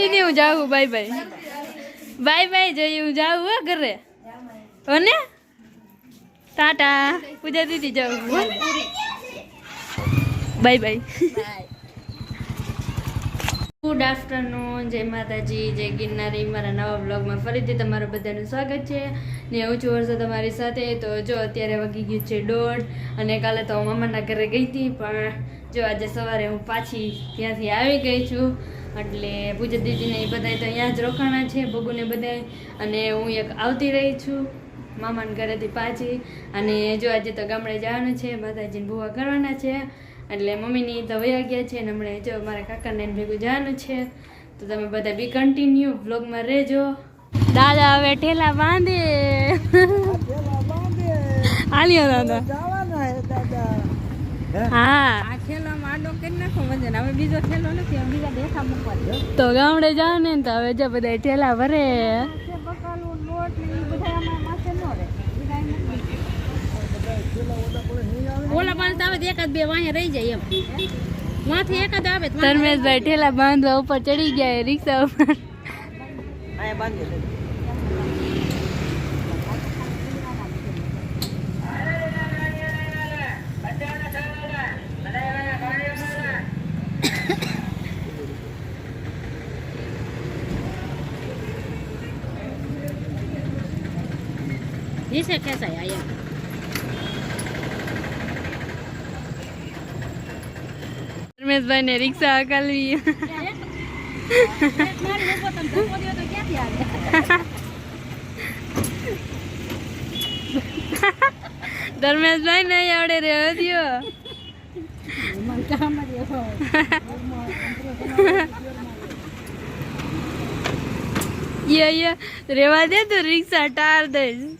દીદી હું જાઉં. Bye bye. Bye bye જોઈએ હું જાઉં હો ઘરે. હો ને? ટાટા. પૂજા દીદી જાઉં. Bye bye. ગુડ આફ્ટરનૂન જય માતાજી, જય ગિરનારી. મારા નવા બ્લોગમાં ફરીથી તમારું બધાનું સ્વાગત છે. ને હું છું વર્ષો તમારી સાથે. તો જો અત્યારે વાગી ગયું છે દોઢ અને કાલે તો હું મામાના ઘરે ગઈ હતી, પણ જો આજે સવારે હું પાછી ત્યાંથી આવી ગઈ છું. એટલે પૂજા દીદીને એ બધા તો અહીંયા જ રોકાણા છે બગુને બધા અને હું એક આવતી રહી છું મામાના ઘરેથી પાછી. અને જો આજે તો ગામડે જવાનું છે માતાજીને ભૂવા કરવાના છે. એટલે મમ્મીની તો વયા ગયા છે અને હમણાં જો મારા કાકાને ભેગું જવાનું છે. તો તમે બધા બી કન્ટિન્યુ વ્લોગમાં રહેજો. દાદા હવે ઠેલા બાંધે. આલ્યો દાદા. હા. આ ખેલામાં આડો કરી નાખો વજન. હવે બીજો ખેલો નથી બીજા દેખા મૂકવા તો ગામડે જવાનું ને તો હવે જે બધા ઠેલા ભરે. બકાલું લોટ ને એ બધા આમાં માથે ન રહે. બીજા એમ નથી. ઓલા પાણી આવે એકાદ બે વાંહે રહી જાય એમ. માથે એકાદ આવે ધર્મેશભાઈ ઠેલા બાંધવા ઉપર ચડી ગયા રિક્ષા ઉપર. નીચે ખેંચાય આ એમ ધર્મેશભાઈ ને રિક્ષા હકાલવી ધર્મેશભાઈ ને આવડે રહેવા દ્યો મને કામ જ એવો. યે યે રેવા દે તો રિક્ષા ટાર દઈશ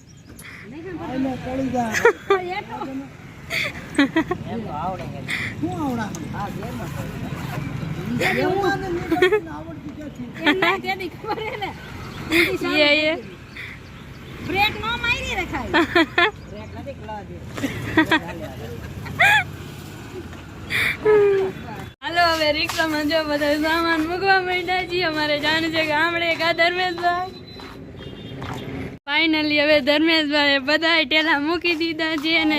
હાલો, હવે રિક્ષામાં જો બધા સામાન મૂકવા માંડ્યા છીએ, અમારે જાણ છે ગામડે કા ધર્મેશભાઈ ફાઇનલી હવે ધર્મેશભાઈ બધા ટેલા મૂકી દીધા છે અને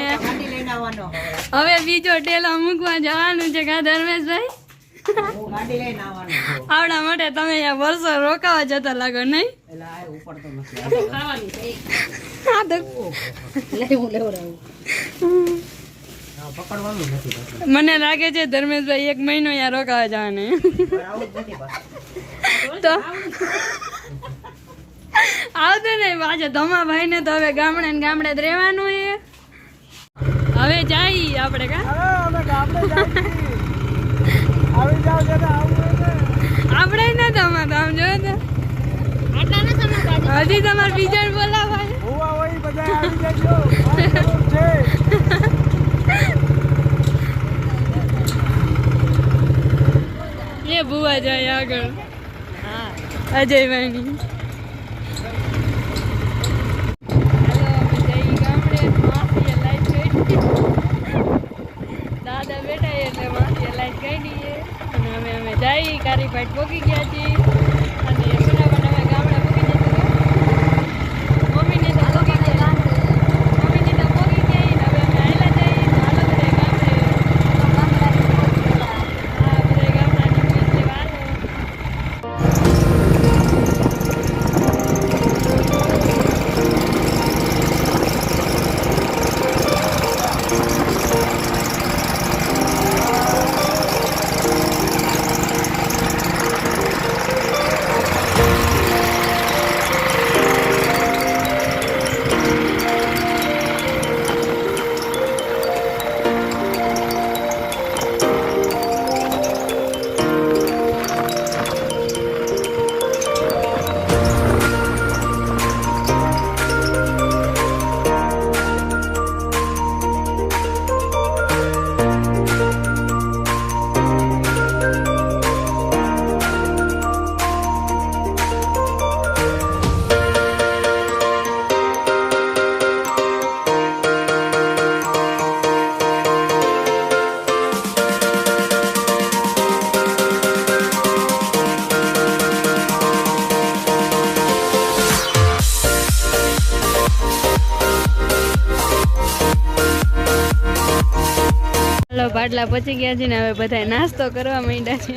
હવે. બીજો ટેલો મૂકવા જવાનું છે કા ધર્મેશભાઈ. આવડા માટે તમે અહીંયા વર્ષો રોકાવા જતા લાગો નહીં? મને લાગે છે ધર્મેશભાઈ એક મહિનો અહીંયા રોકાવા જવાને. તો આવતો નહીં પાછો ધમા ભાઈ ને તો હવે ગામડે ને ગામડે જ રહેવાનું એ હવે જઈ આપણે કા? આપણે ને ધમા તો આમ જો તો. ન હજી તમારે બીજા બોલાવાય એ ભુવા જાય આગળ. અજયભાઈની દાદા લાઈટ ગઈ અને અમે અમે જઈ કારી પાટ પોકી ગયા છીએ. પાટલા પચી ગયા છે ને હવે બધા નાસ્તો કરવા માંડ્યા છે.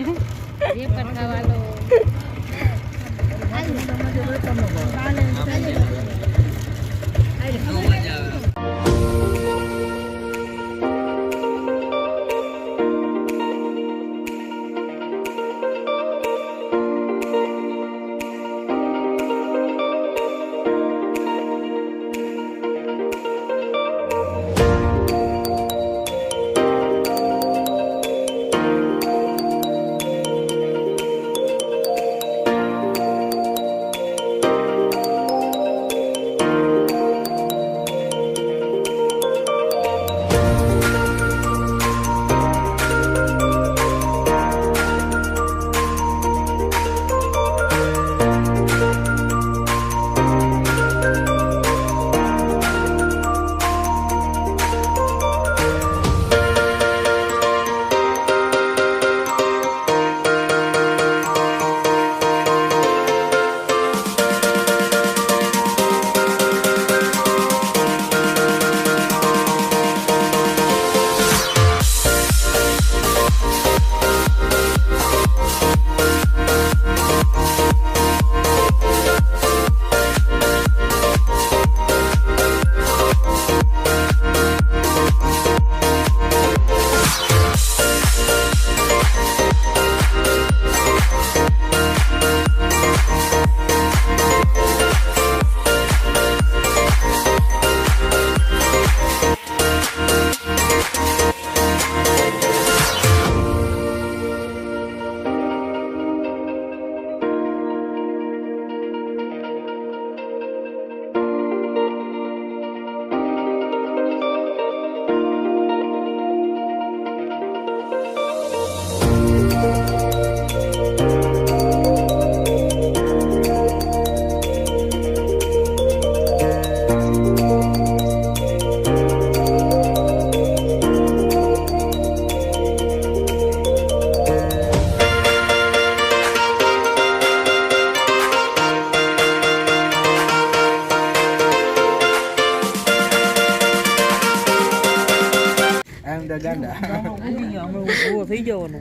જે પણ ખાવાનો આમ ધ ગાંડા થઈ જવાનો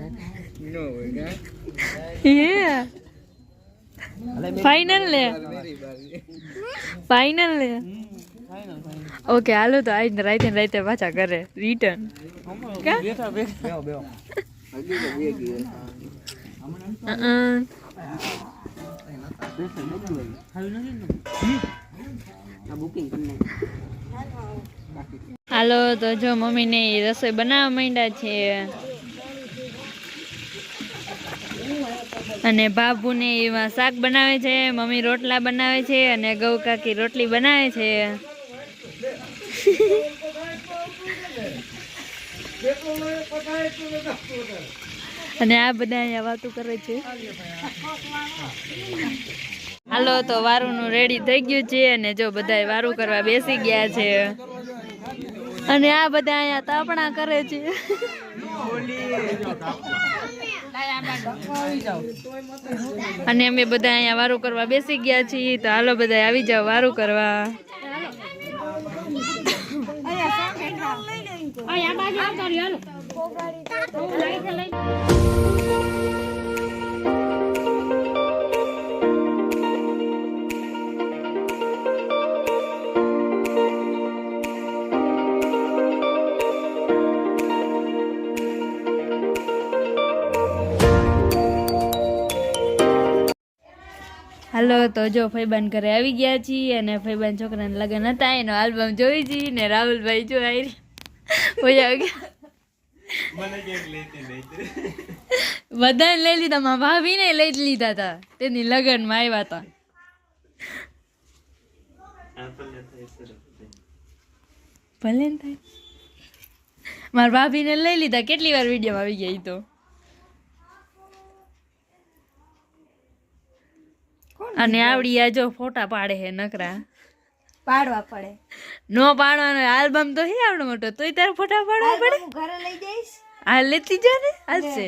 ફાઇનલ લે ફાઇનલ લે ઓકે હાલો તો આજ રાતે રાતે પાછા કરે રિટર્ન હાલો, તો જો મમ્મીને રસોઈ બનાવવા માંડ્યા છે. અને બાબુને એમાં શાક બનાવે છે, મમ્મી રોટલા બનાવે છે, અને ગૌ કાકી રોટલી બનાવે છે. અને આ બધા અહીંયા વાતો કરે છે. હાલો, તો વારુંનું રેડી થઈ ગયું છે, અને જો બધા વારું કરવા બેસી ગયા છે. અને આ બધા અહીંયા તાપણા કરે છે. અને અમે બધા અહીંયા વારું કરવા બેસી ગયા છીએ. તો હાલો બધા આવી જાઓ વારું કરવા. હાલો તો જો ફૈબાન ઘરે આવી ગયા છીએ અને ફૈબાન છોકરાને લગ્ન હતા એનો આલ્બમ જોઈ છી ને રાહુલભાઈ જો આવી ગયા. બધાને લઈ લીધા મારા ભાભીને લઈ જ લીધા હતા તેની લગ્નમાં આવ્યા હતા ભલે થાય મારા ભાભીને લઈ લીધા કેટલી વાર વીડિયો આવી ગયા એ તો? અને આવડી જો ફોટા પાડે હે નકરા. પાડવા પડે. નો પાડવાનો આલ્બમ તો હે આવડો મોટો તોય તારે ફોટા પાડવા પડે? હું ઘરે લઈ જઈશ. હા લેતી જા ને હાલશે.